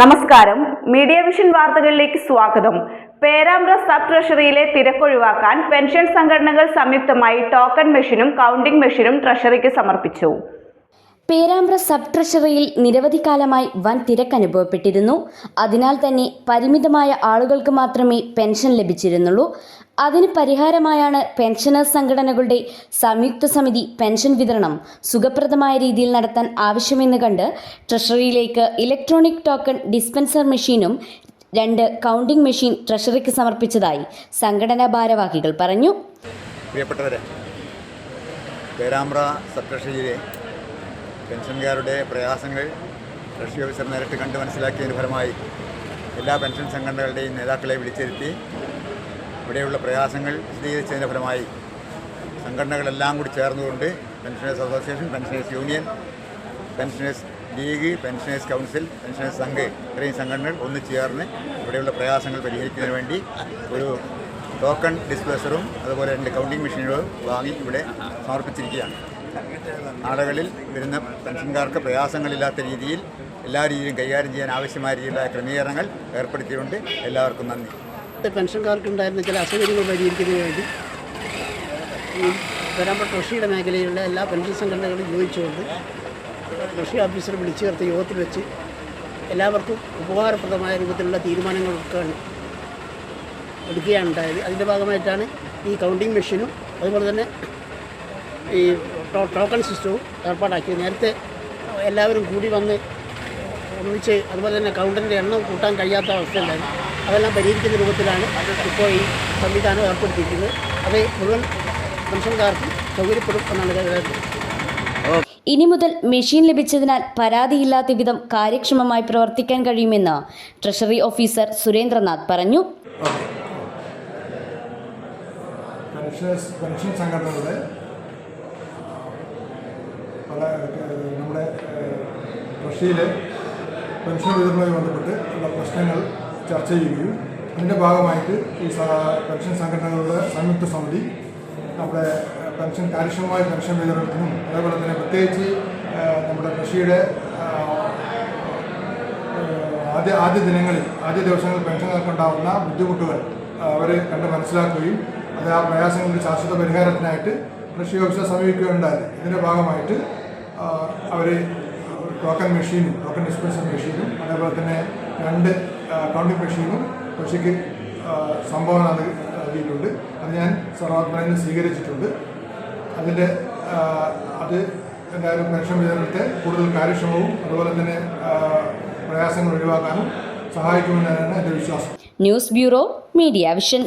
നമസ്കാരം. Media vision വാർത്തകളിലേക്ക് സ്വാഗതം. പേരാമ്പ്ര സബ് ട്രഷറിയിലെ തിരക്കൊഴിവാക്കാൻ പെൻഷൻ സംഘടനകൾ സംയുക്തമായി ടോക്കൺ മെഷീനും കൗണ്ടിംഗ് മെഷീനും ട്രഷറിക്ക് സമർപ്പിച്ചു. പേരാമ്പ്ര സബ് ട്രഷറിയിൽ നിരവധി കാലമായി വൻ തിരക്ക് അനുഭവപ്പെട്ടിരുന്നു അതിനാൽ തന്നെ പരിമിതമായ ആളുകൾക്ക് മാത്രമേ പെൻഷൻ ലഭിച്ചിരുന്നുള്ളൂ. അതിന് പരിഹാരമായാണ് പെൻഷനേഴ്സ് സംഘടനകളുടെ സംയുക്ത സമിതി പെൻഷൻ വിതരണം സുഖപ്രദമായ രീതിയിൽ നടത്താൻ ആവശ്യമെന്ന് കണ്ട് ട്രഷറിയിലേക്ക് ഇലക്ട്രോണിക് ടോക്കൺ ഡിസ്പെൻസർ മെഷീനും രണ്ട് കൗണ്ടിംഗ് മെഷീൻ ട്രഷറിക്ക് സമർപ്പിച്ചതായി സംഘടനാ ഭാരവാഹികൾ പറഞ്ഞു. പ്രിയപ്പെട്ടവരെ പേരാമ്പ്ര സബ് ട്രഷറിയിലെ പെൻഷൻകാരുടെ പ്രയാസങ്ങൾ ട്രഷറി ഓഫീസർ നേരിട്ട് കണ്ട് മനസ്സിലാക്കിയതിന് ഫലമായി എല്ലാ പെൻഷൻ സംഘടനകളുടെയും നേതാക്കളെ വിളിച്ചിരുത്തി ഇവിടെയുള്ള പ്രയാസങ്ങൾ വിശദീകരിച്ചതിന്റെ ഫലമായി സംഘടനകളെല്ലാം കൂടി ചേർന്നുകൊണ്ട് pensioners association pensioners union pensioners league pensioners council pensioners Sangh ഇത്രയും സംഘടനകൾ ഒന്ന് ചേർന്ന് ഇവിടെയുള്ള പ്രയാസങ്ങൾ പരിഹരിക്കുന്നതിന് വേണ്ടി ഒരു ടോക്കൺ ഡിസ്പേസറും അതുപോലെ രണ്ട് കൗണ്ടിംഗ് മെഷീനുകളും വാങ്ങി ഇവിടെ സമർപ്പിച്ചിരിക്കുകയാണ്. നാടുകളിൽ വരുന്ന പെൻഷൻകാർക്ക് പ്രയാസങ്ങളില്ലാത്ത രീതിയിൽ എല്ലാ രീതിയിലും കൈകാര്യം ചെയ്യാൻ ആവശ്യമായ രീതിയിലുള്ള ക്രമീകരണങ്ങൾ ഏർപ്പെടുത്തിയിട്ടുണ്ട്. എല്ലാവർക്കും നന്ദി. പെൻഷൻകാർക്ക് പെൻഷൻകാർക്കുണ്ടായിരുന്ന ചില അസൗകര്യങ്ങൾ പരിഹരിക്കുന്നതിന് വേണ്ടി ഈ കൃഷിയുടെ മേഖലയിലുള്ള എല്ലാ പെൻഷൻ സംഘടനകളും യോജിച്ചുകൊണ്ട് കൃഷി ഓഫീസർ വിളിച്ചു ചേർത്ത യോഗത്തിൽ വെച്ച് എല്ലാവർക്കും ഉപകാരപ്രദമായ രൂപത്തിലുള്ള തീരുമാനങ്ങളൊക്കെ എടുക്കുകയാണ് ഉണ്ടായത് അതിന്റെ ഭാഗമായിട്ടാണ് ഈ കൗണ്ടിങ് മെഷീനും അതുപോലെ തന്നെ ഈ ടോക്കൺ സിസ്റ്റവും ഏർപ്പാടാക്കി. നേരത്തെ എല്ലാവരും കൂടി വന്ന് ഒന്നിച്ച് അതുപോലെ തന്നെ കൗണ്ടറിന്റെ എണ്ണം കൂട്ടാൻ കഴിയാത്ത അവസ്ഥയുണ്ടായിരുന്നു. അതെല്ലാം പരിഹരിക്കുന്ന രൂപത്തിലാണ് ഇപ്പോൾ ഈ സംവിധാനം ഏർപ്പെടുത്തിയിരിക്കുന്നത്. അത് മുഴുവൻ പെൻഷൻകാർക്കും സൗകര്യപ്പെടും എന്നാണ് കരുതുന്നത് ഇനി മുതൽ മെഷീൻ ലഭിച്ചതിനാൽ പരാതിയില്ലാത്ത വിധം കാര്യക്ഷമമായി പ്രവർത്തിക്കാൻ കഴിയുമെന്ന് ട്രഷറി ഓഫീസർ സുരേന്ദ്രനാഥ് പറഞ്ഞു. പെൻഷൻ സംഘടനകളുടെ നമ്മുടെ കൃഷിയിലെ പെൻഷൻ വിതരണവുമായി ബന്ധപ്പെട്ട് ഉള്ള പ്രശ്നങ്ങൾ ചർച്ച ചെയ്യുകയും അതിന്റെ ഭാഗമായിട്ട് ഈ പെൻഷൻ സംഘടനകളുടെ സംയുക്ത സമിതി നമ്മുടെ പെൻഷൻ കാര്യക്ഷമമായ പെൻഷൻ വിതരണത്തിനും അതേപോലെ തന്നെ പ്രത്യേകിച്ച് നമ്മുടെ കൃഷിയുടെ ആദ്യ ആദ്യ ദിനങ്ങളിൽ ആദ്യ ദിവസങ്ങളിൽ പെൻഷൻകാർക്ക് ഉണ്ടാകുന്ന ബുദ്ധിമുട്ടുകൾ അവർ കണ്ട് മനസ്സിലാക്കുകയും അത് ആ പ്രയാസങ്ങളുടെ ശാശ്വത പരിഹാരത്തിനായിട്ട് കൃഷി ഓഫീസറെ സമീപിക്കുകയുണ്ടായി. ഇതിന്റെ ഭാഗമായിട്ട് അവർ ടോക്കൺ മെഷീനും ടോക്കൺ ഡിസ്പെൻസർ മെഷീനും അതേപോലെ തന്നെ രണ്ട് കൗണ്ടിംഗ് മെഷീനും കൃഷിക്ക് നൽകി- നൽകിയിട്ടുണ്ട്. അത് ഞാൻ സർവാത്മനെ സ്വീകരിച്ചിട്ടുണ്ട്. അതിന്റെ അത് എന്തായാലും പെൻഷൻ വിതരണത്തെ കൂടുതൽ കാര്യക്ഷമവും അതുപോലെ തന്നെ പ്രയാസങ്ങൾ ഒഴിവാക്കാനും സഹായിക്കുമെന്നാണ് എന്റെ വിശ്വാസം. News bureau media vision.